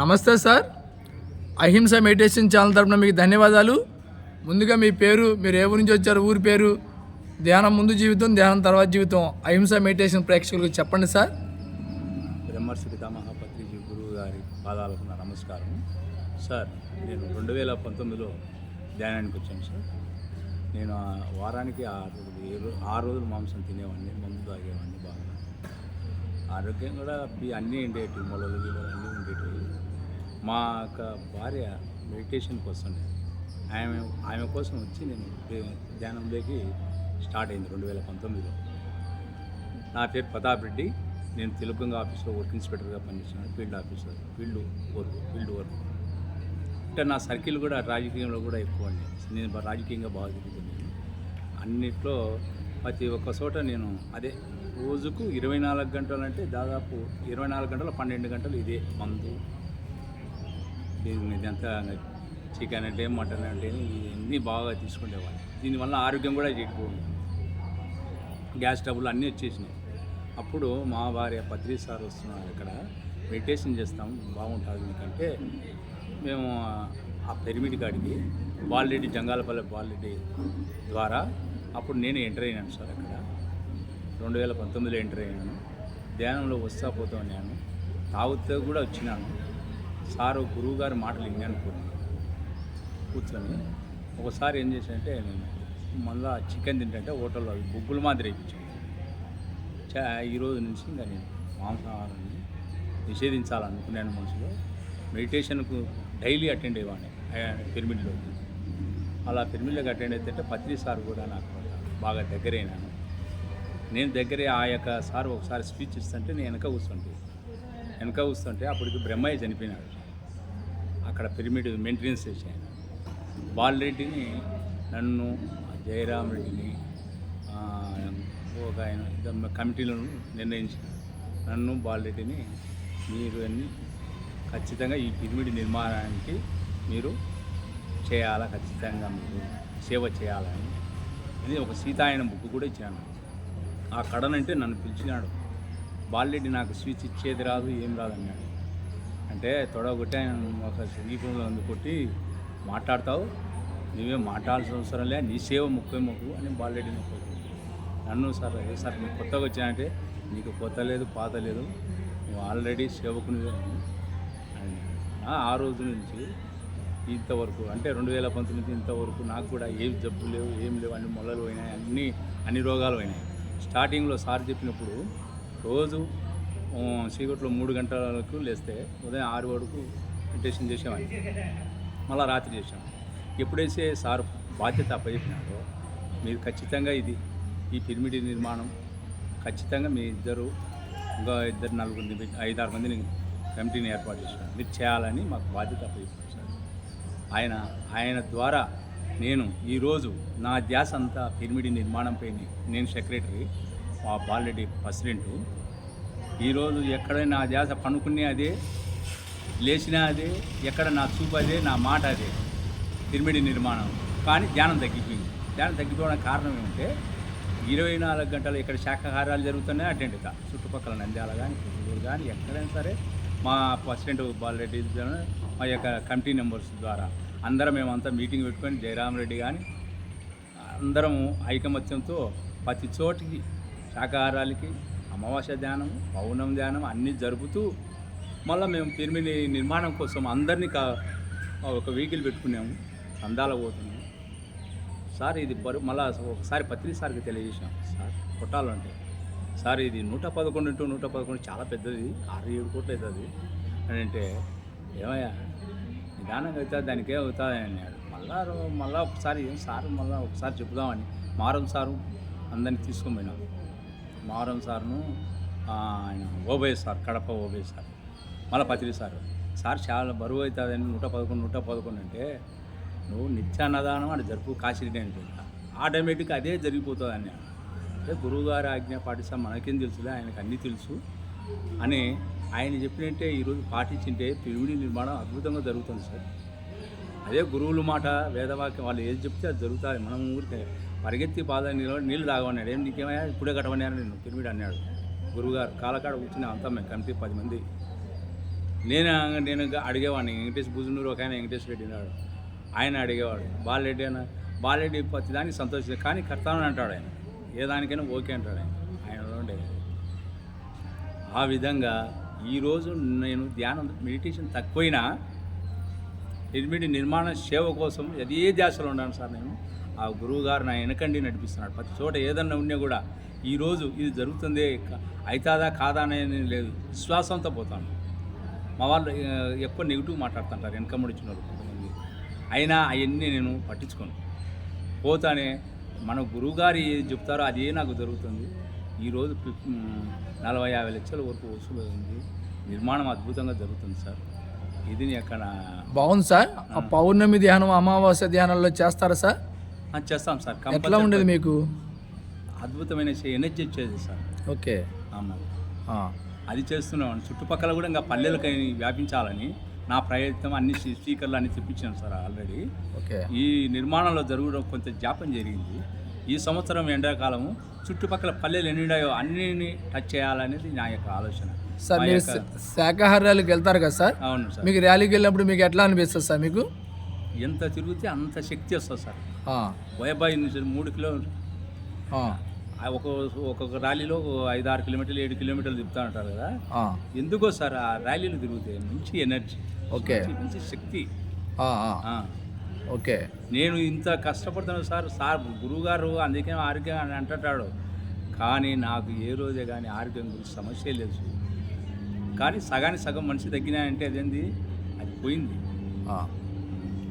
నమస్తే సార్. అహింస meditation channel తరపున మీకు ధన్యవాదాలు. ముందుగా మీ పేరు మీరు ఏ ఊరి నుంచి వచ్చారు ఊరి పేరు ధ్యానం ముందు జీవితం ధ్యానం తర్వాత జీవితం అహింస మెడిటేషన్ ప్రేక్షకులకు చెప్పండి సార్. బ్రహ్మర్షి పితామహ గురువు గారి పాదాలకు నా నమస్కారం. సార్ నేను రెండు వేల పంతొమ్మిదిలో ధ్యానానికి వచ్చాను సార్. నేను ఆ వారానికి ఆరు రోజులు ఆరు రోజులు మాంసం తినేవాడిని మందు తాగేవాడిని బాగా. ఆరోగ్యం కూడా అన్నీ ఉండేటివి మొలలు అన్నీ ఉండేటివి. మా యొక్క భార్య మెడిటేషన్కి వస్తుండే ఆమె ఆమె కోసం వచ్చి నేను ధ్యానం- ధ్యానంలోకి స్టార్ట్ అయింది రెండు వేల పంతొమ్మిదిలో. నా పేరు ప్రతాప్ రెడ్డి. నేను తెలుగుంగ ఆఫీస్లో వర్క్ ఇన్స్పెక్టర్గా పనిచేస్తున్నాను. Field officer field work field work. అంటే నా సర్కిల్ కూడా రాజకీయంలో కూడా ఎక్కువ అండి. నేను రాజకీయంగా బాగా తిరుగుతున్నాను. అన్నిట్లో ప్రతి ఒక్క చోట నేను అదే రోజుకు ఇరవై నాలుగు గంటలు అంటే దాదాపు ఇరవై నాలుగు గంటలు పన్నెండు గంటలు ఇదే మందు ఇదంతా చికెన్ అంటే మటన్ అంటే ఇవన్నీ బాగా తీసుకునేవాళ్ళు దీనివల్ల ఆరోగ్యం కూడా చెడిపోయింది గ్యాస్ ట్రబుల్ అన్నీ వచ్చేసినాయి. అప్పుడు మా భార్య పత్రి సార్ వస్తున్నారు ఇక్కడ. మెడిటేషన్ చేస్తాం బాగుంటుంది ఎందుకంటే మేము ఆ పిరమిడ్ కాడికి బాలరెడ్డి జంగాలపల్లి బాలరెడ్డి ద్వారా అప్పుడు నేను ఎంటర్ అయినాను సార్ అక్కడ. రెండు వేల పంతొమ్మిదిలో ఎంటర్ అయ్యాను. ధ్యానంలో వస్తా పోతా ఉన్నాను. తాగుతూ కూడా వచ్చినాను. సారు గురువు గారి మాటలు విన్నాను అనుకున్నాను కూర్చొని ఒకసారి ఏం చేశానంటే నేను మళ్ళా చికెన్ తింటే హోటల్లో అవి బొగ్గుల మాదిరి వేయించాను ఈరోజు నుంచి ఇంకా నేను మాంసాహారాన్ని నిషేధించాలనుకున్నాను మనసులో. మెడిటేషన్కు డైలీ అటెండ్ అయ్యేవాడిని పిరమిడ్లోకి అలా పిరమిడ్లోకి అటెండ్ అయితే పత్రి సార్ కూడా నాకు బాగా దగ్గరైనాను. నేను దగ్గరే ఆ యొక్క సార్ ఒకసారి స్పీచ్ ఇస్తుంటే నేను వెనక కూర్చుంటే. వెనక కూర్చుంటే అప్పటికి బ్రహ్మయ్య చనిపోయినాడు. అక్కడ పిరమిడ్ మెయింటెనెన్స్ చేశాను బాలరెడ్డిని నన్ను జయరామ్ రెడ్డిని ఒక ఆయన కమిటీలను నిర్ణయించారు. నన్ను బాలరెడ్డిని మీరు అన్ని ఖచ్చితంగా ఈ పిరమిడ్ నిర్మాణానికి మీరు చేయాలా ఖచ్చితంగా మీరు సేవ చేయాలని. ఇది ఒక సీతాయన బుక్ కూడా ఇచ్చాను. ఆ కడనంటే నన్ను పిలిచినాడు. బాలరెడ్డి నాకు స్విచ్ ఇచ్చేది రాదు ఏం రాదన్నాడు అంటే తొడగొట్టి ఆయన ఒక సమీపంలో అందు కొట్టి మాట్లాడతావు. నువ్వేం మాట్లాడాల్సిన అవసరం లే నీ సేవ ముఖ్యం మొక్కు అని బాలరెడ్డిని కోరుకుంది. నన్ను సార్ అదే సార్ నువ్వు కొత్తగా వచ్చానంటే నీకు కొత్త లేదు పాత లేదు. నువ్వు ఆల్రెడీ సేవకునివే అని ఆ- రోజు నుంచి ఇంతవరకు అంటే రెండు వేల పంతొమ్మిది ఇంతవరకు నాకు కూడా ఏం జబ్బు లేవు ఏం లేవు అన్ని మొలలు పోయినాయి అన్ని అన్ని రోగాలు పోయినాయి. స్టార్టింగ్లో సార్ చెప్పినప్పుడు రోజు చీకట్లో మూడు గంటలకు లేస్తే ఉదయం ఆరు వరకు మెడిటేషన్ చేసేవాడిని. మళ్ళీ రాత్రి చేసాం ఎప్పుడైతే సార్ బాధ్యత అప్పచెప్పినారో మీరు ఖచ్చితంగా ఇది ఈ పిరమిడ్ నిర్మాణం ఖచ్చితంగా మీ ఇద్దరు ఇంకా ఇద్దరు నలుగురిని ఐదారు మందిని కమిటీని ఏర్పాటు చేశారు. మీరు చేయాలని మాకు బాధ్యత అప్పచెప్పారు సార్. ఆయన ఆయన ద్వారా నేను ఈరోజు నా ధ్యాస అంతా పిరమిడ్ నిర్మాణంపై నేను సెక్రటరీ మా బాలరెడ్డి ప్రెసిడెంటు ఈరోజు ఎక్కడ నా ధ్యాస పనుకునే అదే లేచినా అదే ఎక్కడ నా చూపు అదే నా మాట అదే. తిరిమిడి నిర్మాణం. కానీ ధ్యానం తగ్గిపోయింది. ధ్యానం తగ్గిపోవడానికి కారణం ఏమంటే ఇరవై నాలుగు గంటలు ఇక్కడ శాఖాహారాలు జరుగుతున్నాయి అటెండ్ కా చుట్టుపక్కల నంద్యాల కానీ పుత్తూరు కానీ ఎక్కడైనా సరే మా ప్రెసిడెంట్ బాలరెడ్డి మా యొక్క కమిటీ మెంబర్స్ ద్వారా అందరం మేమంతా మీటింగ్ పెట్టుకొని జయరామ్ రెడ్డి కానీ అందరము ఐకమత్యంతో ప్రతి చోటికి శాకాహారాలకి అమావాస్య ధ్యానం పౌర్ణం ధ్యానం అన్నీ జరుపుతూ మళ్ళీ మేము పిరమిడ్ నిర్మాణం కోసం అందరినీ కా ఒక వెహికల్ పెట్టుకున్నాము. అందాల పోతున్నాము సార్ ఇది బరు మళ్ళా ఒకసారి పత్రిక సార్కి తెలియజేసాం సార్ కొట్టాలంటే సార్ ఇది నూట పదకొండు ఇంటూ నూట పదకొండు చాలా పెద్దది. ఆరు ఏడు కోట్లు అవుతుంది. అని అంటే ఏమయ్యా నిదానంగా అవుతుంది దానికి ఏం అవుతుంది అన్నాడు. మళ్ళా మళ్ళా ఒకసారి ఏం సార్ మళ్ళీ ఒకసారి చెప్దామని మారం సారు అందరిని తీసుకొని పోయినాం. మారం సార్ను ఆయన ఓబయ్య సార్ కడప ఓబయ్య సార్ మళ్ళీ పత్రి సార్. సార్ చాలా బరువు అవుతుందని నూట పదకొండు నూట పదకొండు అంటే నువ్వు నిత్యాన్నదానం అని జరుపు కాశీరెడ్డి అంటే ఆటోమేటిక్గా అదే జరిగిపోతుంది అన్నాడు అంటే గురువుగారి ఆజ్ఞ పాటిస్తాం మనకేం తెలుసులే ఆయనకు అన్నీ తెలుసు. అని ఆయన చెప్పినట్టే ఈరోజు పాటించింటే పిలువుడి నిర్మాణం అద్భుతంగా జరుగుతుంది సార్. అదే గురువుల మాట వేదవాక్యం వాళ్ళు ఏది చెప్తే అది జరుగుతుంది. మనం ఊరికే పరిగెత్తి పాద నీళ్ళు నీళ్ళు తాగమన్నాడు. ఏం నీకేమయ్యా ఇప్పుడే కట్టమన్నారు నేను పిరిమిడి అన్నాడు. గురువుగారు కాలకాడ కూర్చుని అంతా మేము కమిటీ పది మంది. నేను నేను అడిగేవాడిని. వెంకటేష్ భుజనూరు ఒక ఆయన వెంకటేష్ రెడ్డి ఉన్నాడు. ఆయన అడిగేవాడు. బాలరెడ్డి అయినా బాలరెడ్డి ప్రతి దానికి సంతోషం కానీ కర్తానని అంటాడు ఆయన. ఏ దానికైనా ఓకే అంటాడు ఆయన. ఆయన ఉండే ఆ విధంగా ఈరోజు నేను ధ్యానం మెడిటేషన్ తక్కువైనా నిర్మిడి నిర్మాణ సేవ కోసం అదే ధ్యాసలో ఉన్నాను సార్ నేను? ఆ గురువు గారు నా వెనకండి నడిపిస్తున్నాడు. ప్రతి చోట ఏదన్నా ఉన్నా కూడా ఈరోజు ఇది జరుగుతుంది అవుతుందా కాదా అనేది లేదు. విశ్వాసంతో పోతాను మా వాళ్ళు ఎక్కువ నెగిటివ్ మాట్లాడుతుంటారు వెనకమ్మడి వచ్చిన వాళ్ళు కొంతమంది. అయినా అవన్నీ నేను పట్టించుకోను. పోతానే మన గురువుగారు ఏది చెప్తారో అదే నాకు జరుగుతుంది. ఈరోజు నలభై యాభై లక్షల వరకు వసూలు అయింది. నిర్మాణం అద్భుతంగా జరుగుతుంది సార్. ఇది అక్కడ బాగుంది సార్. ఆ. పౌర్ణమి ధ్యానం అమావాస్య ధ్యానంలో చేస్తారా సార్? చేస్తాం సార్. ఎట్లా ఉండేది మీకు? అద్భుతమైన ఎనర్జీ వచ్చేది సార్. ఓకే. ఆ, అది చేస్తున్నాం. చుట్టుపక్కల కూడా ఇంకా పల్లెలకి వ్యాపించాలని నా ప్రయత్నం అన్ని స్పీ- స్పీకర్లు అన్ని తెప్పించాను సార్ ఆల్రెడీ. ఓకే. ఈ నిర్మాణంలో జరగడం కొంత జాప్యం జరిగింది. ఈ సంవత్సరం ఎండాకాలము చుట్టుపక్కల పల్లెలు ఎన్ని ఉన్నాయో అన్నిని టచ్ చేయాలనేది నా యొక్క ఆలోచన. సార్ మీరు యొక్క- శా- శాకాహార ర్యాలీకి వెళ్తారు కదా సార్? అవును సార్. మీకు ర్యాలీకి వెళ్ళినప్పుడు మీకు ఎట్లా అనిపిస్తుంది సార్ మీకు? ఎంత తిరిగితే అంత శక్తి వస్తుంది సార్. వైబాయి నుంచి మూడు కిలోమీటర్. ఒక ఒక్కొక్క ర్యాలీలో ఐదు ఆరు కిలోమీటర్లు ఏడు కిలోమీటర్లు తిప్పుతా ఉంటారు కదా. ఎందుకో సార్ ఆ ర్యాలీలు తిరుగుతాయి మంచి ఎనర్జీ ఓకే. మంచి- శక్తి. ఓకే. నేను ఇంత కష్టపడుతున్నాను సార్ సార్ గురువుగారు అందుకే ఆరోగ్యం అని అంటుంటాడు. కానీ నాకు ఏ రోజే కానీ ఆరోగ్యం గురించి సమస్య లేదు కానీ సగానికి సగం మనిషి తగ్గినాయంటే అదేంది? అది పోయింది.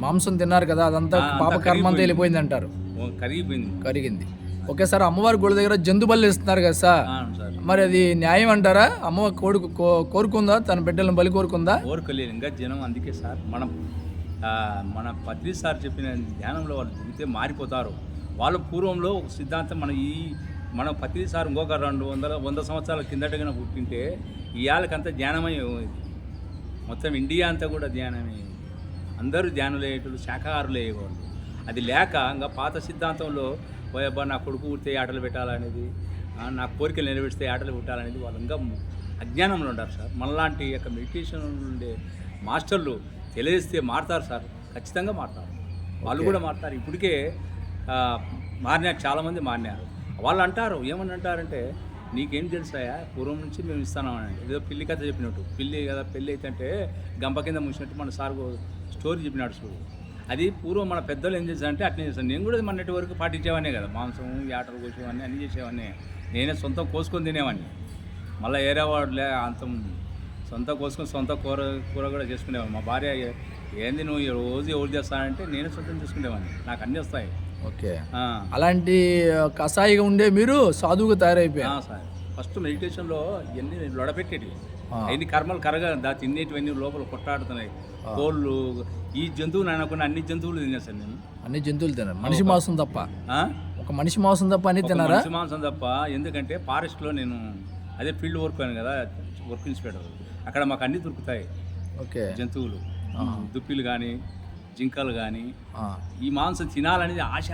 మాంసం తిన్నారు కదా అదంతా పాప కర్మ అంతా కరిగిపోయింది. వెళ్ళిపోయింది అంటారు. కరిగిపోయింది. కరిగింది. ఓకే సార్ అమ్మవారి గుడి దగ్గర జంతు బలి ఇస్తున్నారు కదా సార్. మరి అది న్యాయం అంటారా? అమ్మ కోడుకు కో- కోరుకుందా? తన బిడ్డలను బలి కోరుకుందా? ఓర్కలేదు ఇంకా జనం అందుకే సార్ మనం మన పత్రి సార్ చెప్పిన ధ్యానంలో వాళ్ళు తిరిగితే మారిపోతారు. వాళ్ళు పూర్వంలో ఒక సిద్ధాంతం మన ఈ మన పత్రి సార్ ఇంకొక రెండు వందల వంద సంవత్సరాల కిందటగా పుట్టింటే ఇవాళకంతా ధ్యానమై. మొత్తం ఇండియా అంతా కూడా ధ్యానమే అందరూ ధ్యానులు అయ్యేటోళ్ళు శాఖాహారులు అయ్యేవాళ్ళు అది లేక ఇంకా పాత సిద్ధాంతంలో పోయబ్బా నా కొడుకు పుడితే ఆటలు పెట్టాలనేది నా కోరికలు నెరవేర్స్తే ఆటలు పెట్టాలనేది వాళ్ళు ఇంకా అజ్ఞానంలో ఉంటారు సార్. మనలాంటి యొక్క మెడిటేషన్ ఉండే మాస్టర్లు తెలియజేస్తే మారుతారు సార్. ఖచ్చితంగా మారుతారు. వాళ్ళు కూడా మారుతారు. ఇప్పటికే మారినారు. చాలామంది మారినారు. వాళ్ళు అంటారు ఏమని అంటారంటే నీకేం తెలుసాయా? పూర్వం నుంచి మేము ఇస్తామని ఏదో పిల్లి కథ చెప్పినట్టు. పిల్లి కదా పెళ్ళి అయితే అంటే గంప కింద ముంచినట్టు మన సార్ స్టోరీ చెప్పినాడు చూడు. అది పూర్వం మన పెద్దలు ఏం చేశారంటే అట్నే చేస్తాను నేను కూడా మొన్నటి వరకు పాటించేవాడినే కదా. మాంసం యాటలు కోసేవాడిని అన్నీ చేసేవాడిని. నేనే సొంతం కోసుకొని తినేవాడిని. మళ్ళీ ఏరే వాడులే అంతం సొంత కోసుకొని సొంత కూర కూర కూడా చేసుకునేవాడిని. మా భార్య ఏంది నువ్వు ఈ రోజు ఎవరు చేస్తానంటే నేనే సొంతం చేసుకునేవాడిని. నాకు అన్నీ వస్తాయి. ఓకే. అలాంటి కషాయిగా ఉండే మీరు సాధువుగా ఆ, తయారైపోయారు సార్. ఫస్ట్ మెడిటేషన్లో ఇవన్నీ లొడపెట్టేటివి. ఎన్ని కర్మలు కరగా దా తినేటివన్నీ లోపల కొట్టాడుతున్నాయి. కోళ్ళు ఈ జంతువులు అనుకున్న అన్ని జంతువులు తినేసాను నేను. అన్ని జంతువులు తిన్నారు మనిషి మాంసం తప్ప? ఒక మనిషి మాంసం తప్ప అన్ని తినారా? మనిషి మాంసం తప్ప. ఎందుకంటే ఫారెస్ట్లో నేను అదే ఫీల్డ్ వర్క్ అని కదా వర్క్ ఇన్స్పెక్టర్ అక్కడ మాకు అన్నీ దొరుకుతాయి. ఓకే. జంతువులు. దుప్పిలు కానీ జింకలు కానీ ఈ మాంసం తినాలనేది ఆశ.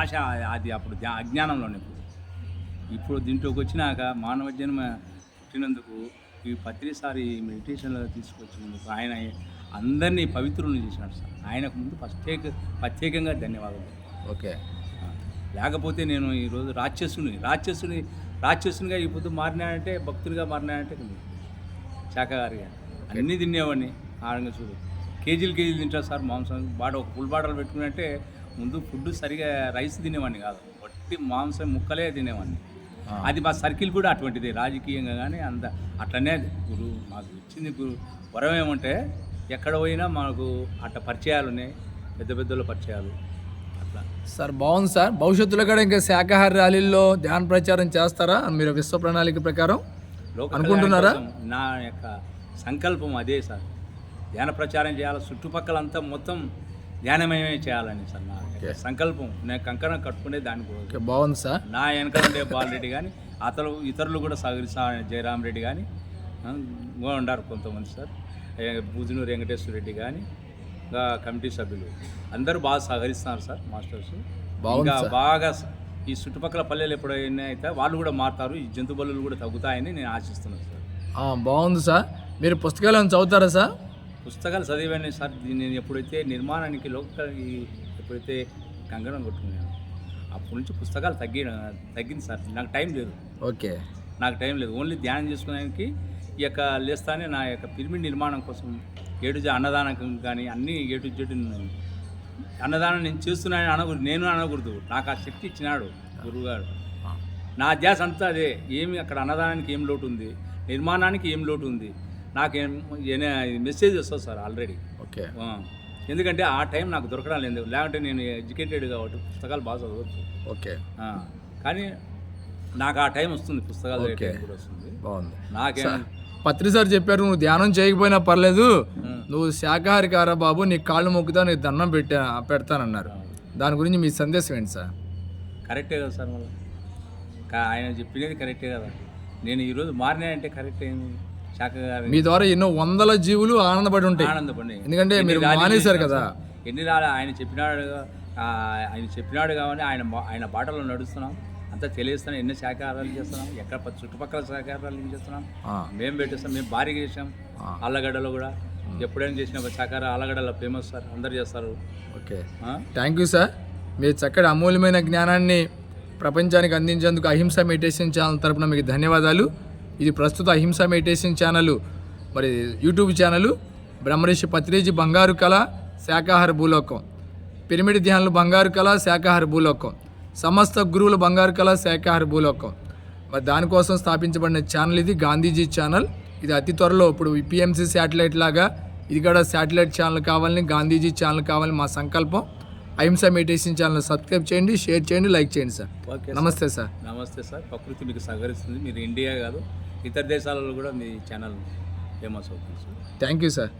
ఆశ అది అప్పుడు అజ్ఞానంలోనే ఇప్పుడు. ఇప్పుడు దీంట్లోకి వచ్చినాక మానవ జన్మ పుట్టినందుకు ఈ పత్రిసారి మెడిటేషన్లో తీసుకొచ్చినందుకు ఆయన అందరినీ పవిత్రులను చేసినాడు సార్. ఆయనకు ముందు ప్రత్యేక ప్రత్యేకంగా ధన్యవాదాలు. ఓకే. లేకపోతే నేను ఈరోజు రాక్షసుని రాక్షసుని రాక్షసునిగా ఈ పొద్దు మారినానంటే భక్తునిగా మారినానంటే శాఖాహారిగా అన్నీ తినేవాడిని ఆడంగా చూడు. కేజీలు కేజీలు తింటా సార్ మాంసం బాట ఒక ఫుల్ బాటలు పెట్టుకున్నట్టే ముందు ఫుడ్ సరిగా రైస్ తినేవాడిని కాదు. వట్టి మాంసం ముక్కలే తినేవాడిని. అది మా సర్కిల్ కూడా అటువంటిది రాజకీయంగా కానీ అంత అట్లనే గురు మాకు ఇచ్చింది గురు వరం ఏమంటే ఎక్కడ పోయినా మాకు అట్ట పరిచయాలు ఉన్నాయి. పెద్ద పెద్దల పరిచయాలు. అట్లా. సార్ బాగుంది సార్. భవిష్యత్తులో కూడా ఇంకా శాకాహార ర్యాలీల్లో ధ్యాన ప్రచారం చేస్తారా? మీరు విశ్వ ప్రణాళిక ప్రకారం అనుకుంటున్నారా? కోసం నా యొక్క సంకల్పం అదే సార్. ధ్యాన ప్రచారం చేయాలి. చుట్టుపక్కలంతా మొత్తం ధ్యానమయమే చేయాలని సార్ నా సంకల్పం. నేను కంకణం కట్టుకునే దానికోసం ఓకే బాగుంది సార్. నా వెనక ఉండే బాలరెడ్డి కానీ అతను ఇతరులు కూడా సహకరిస్తా జయరామ్ రెడ్డి కానీ ఉండారు కొంతమంది సార్. బూజునూరు వెంకటేశ్వర రెడ్డి కానీ ఇంకా కమిటీ సభ్యులు. అందరూ బాగా సహకరిస్తున్నారు సార్ మాస్టర్స్. ఇంకా. బాగా ఈ చుట్టుపక్కల పల్లెలు ఎప్పుడైనా అయితే వాళ్ళు కూడా మారుతారు ఈ జంతు బలులు కూడా తగ్గుతాయని నేను ఆశిస్తున్నాను సార్. బాగుంది సార్. మీరు పుస్తకాలు చదువుతారా సార్? పుస్తకాలు చదివాను సార్. నేను ఎప్పుడైతే నిర్మాణానికి లోక ఎప్పుడైతే కంగణం కొట్టుకున్నాను అప్పటి నుంచి పుస్తకాలు తగ్గి తగ్గింది సార్. నాకు టైం లేదు. ఓకే. నాకు టైం లేదు. ఓన్లీ ధ్యానం చేసుకోవడానికి ఈ యొక్క లేస్తానే నా యొక్క పిరమిడ్ నిర్మాణం కోసం ఏడు అన్నదానం కానీ అన్ని ఏటు జెడ్ అన్నదానం నేను చేస్తున్నానని అనకూడదు నేను అనకూడదు. నాకు ఆ శక్తి ఇచ్చినాడు గురువుగారు. నా ధ్యాస అంతా అదే. ఏమి అక్కడ అన్నదానానికి ఏం లోటు ఉంది? నిర్మాణానికి ఏం లోటు ఉంది? నాకేం మెసేజ్ వస్తుంది సార్ ఆల్రెడీ. ఓకే. ఎందుకంటే ఆ టైం నాకు దొరకడం లేదు. లేకుంటే నేను ఎడ్యుకేటెడ్ కాబట్టి పుస్తకాలు బాగా చదవచ్చు. ఓకే. కానీ నాకు ఆ టైం వస్తుంది. పుస్తకాలు వస్తుంది. బాగుంది. నాకేం పత్రి సార్ చెప్పారు నువ్వు ధ్యానం చేయకపోయినా పర్లేదు. నువ్వు శాకాహారి కారా బాబు నీ కాళ్ళు మొక్కుతా నీకు దండం పెట్టా పెడతానన్నారు. దాని గురించి మీ సందేశం ఏంటి సార్? కరెక్టే కదా సార్ మళ్ళీ. ఆయన చెప్పినది కరెక్టే కదా. నేను ఈరోజు మారినా అంటే కరెక్ట్ ఏంది శాఖగారి మీ ద్వారా ఎన్నో వందల జీవులు ఆనందపడి ఉంటాయి. ఆనందపడి ఎందుకంటే మీరు మానేశారు కదా. ఎన్ని రాలి ఆయన చెప్పినాడు ఆయన చెప్పినాడు కాబట్టి ఆయన ఆయన బాటలో నడుస్తున్నాం. అంతా తెలియస్తున్నాం ఎన్ని శాఖాహారాలు చేస్తున్నాం? ఎక్కడ చుట్టుపక్కల శాఖాహారాలు ఏం చేస్తున్నాం? మేము పెట్టేస్తాం మేము భారీగా చేసాం ఆ. ఆళ్ళగడ్డలో కూడా ఎప్పుడైనా చేసిన శాఖాహార ఆళ్ళగడ్డలో ఫేమస్ సార్ అందరు చేస్తారు. ఓకే? Thank you sir. మీ చక్కటి అమూల్యమైన జ్ఞానాన్ని ప్రపంచానికి అందించేందుకు అహింస మెడిటేషన్ ఛానల్ తరపున మీకు ధన్యవాదాలు. ఇది ప్రస్తుత అహింస మెడిటేషన్ ఛానల్ మరి యూట్యూబ్ ఛానల్ బ్రహ్మరిషి పత్రిజీ బంగారు కళ శాకాహార భూలోకం. పిరమిడ్ ధ్యానులు బంగారు కళ శాకాహార భూలోకం. సమస్త గురువుల బంగారు కళ శాకాహార భూలోకం. మరి దానికోసం స్థాపించబడిన ఛానల్ ఇది గాంధీజీ ఛానల్ ఇది అతి త్వరలో ఇప్పుడు పిఎంసి శాటిలైట్ లాగా ఇది కూడా శాటిలైట్ ఛానల్ కావాలని గాంధీజీ ఛానల్ కావాలని మా సంకల్పం. అహింస మెడిటేషన్ ఛానల్ సబ్స్క్రైబ్ చేయండి షేర్ చేయండి లైక్ చేయండి సార్. ఓకే నమస్తే సార్. నమస్తే సార్. ప్రకృతి మీకు సహకరిస్తుంది. మీరు ఇండియా కాదు ఇతర దేశాలలో కూడా మీ ఛానల్ ఫేమస్ అవుతుంది సార్. Thank you sir